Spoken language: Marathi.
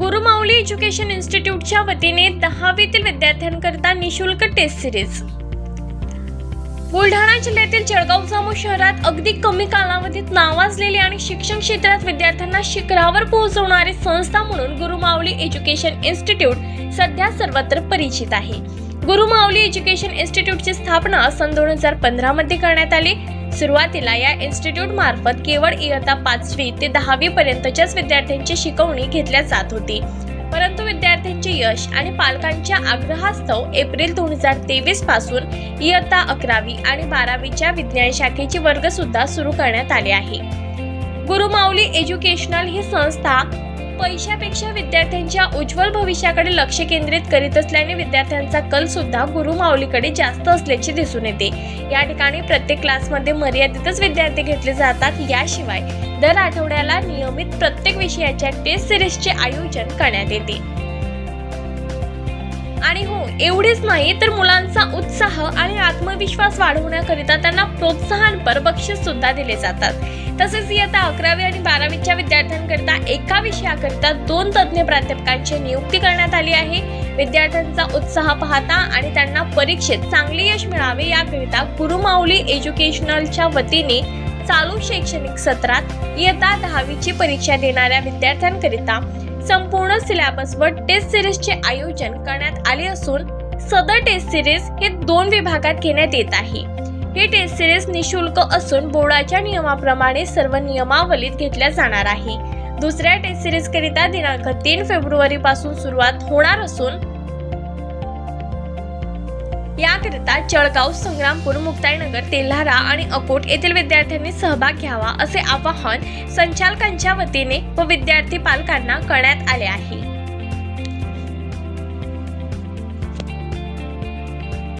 गुरुमाऊली एज्युकेशन इन्स्टिट्यूटच्या वतीने दहावीतील विद्यार्थ्यांकरता निशुल्क टेस्ट सिरीज. बुलढाणा जिल्ह्यातील जळगाव जामो शहरात अगदी कमी कालावधीत नावाजलेली आणि शिक्षण क्षेत्रात विद्यार्थ्यांना शिखरावर पोहोचवणारी संस्था म्हणून गुरुमाऊली एज्युकेशन इन्स्टिट्यूट सध्या सर्वत्र परिचित आहे. गुरुमाऊली एज्युकेशन इन्स्टिट्यूटची स्थापना सन दोन हजार पंधरा मध्ये करण्यात आली. सुरुवातीला या इन्स्टिट्यूट मार्फत केवळ इयत्ता पाचवी ते दहावी पर्यंतच्याच विद्यार्थ्यांची शिकवणी घेतल्या जात होती. परंतु विद्यार्थ्यांचे यश आणि पालकांच्या आग्रहास्तव एप्रिल दोन हजार तेवीसपासून इयत्ता अकरावी आणि बारावीच्या विज्ञान शाखेचे वर्ग सुद्धा सुरू करण्यात आले आहे. गुरुमाऊली एज्युकेशनल ही संस्था पैशापेक्षा विद्यार्थ्यांच्या उज्ज्वल भविष्याकडे लक्ष केंद्रित करीत असल्याने विद्यार्थ्यांचा कल सुद्धा गुरुमाऊलीकडे जास्त असल्याचे दिसून येते. या ठिकाणी प्रत्येक क्लासमध्ये मर्यादितच विद्यार्थी घेतले जातात याशिवाय दर आठवड्याला नियमित प्रत्येक विषयाच्या टेस्ट सिरीजचे आयोजन करण्यात येते. आणि हो एवढेच नाही तर मुलांचा उत्साह आणि आत्मविश्वास वाढवण्याकरिता त्यांना प्रोत्साहनपर बक्षीस सुद्धा दिले जातात. तसेच इयत्ता अकरावी आणि बारावीच्या विद्यार्थ्यांकरता एका विषयाकरता दोन तज्ज्ञ प्राध्यापकांची नियुक्ती करण्यात आली आहे. विद्यार्थ्यांचा उत्साह पाहता आणि त्यांना परीक्षेत चांगले यश मिळावे याकरिता गुरुमाऊली एज्युकेशनलच्या वतीने चालू शैक्षणिक सत्रात इयत्ता दहावीची परीक्षा देणाऱ्या विद्यार्थ्यांकरिता संपूर्ण सिलेबस व टेस्ट सिरीजचे आयोजन करण्यात आले असून सदर टेस्ट सिरीज हे दोन विभागात घेण्यात येत आहे. ही टेस्ट सिरीज निशुल्क असून बोर्डाच्या नियमाप्रमाणे सर्व नियमावलीत घेतल्या जाणार आहे. दुसऱ्या टेस्ट सिरीज करिता दिनांक तीन फेब्रुवारी पासून सुरुवात होणार असून याकरिता जळगाव संग्रामपूर मुक्ताईनगर तेल्हारा आणि अकोट येथील विद्यार्थ्यांनी सहभाग घ्यावा असे आवाहन संचालकांच्या वतीने व विद्यार्थी पालकांना करण्यात आले आहे.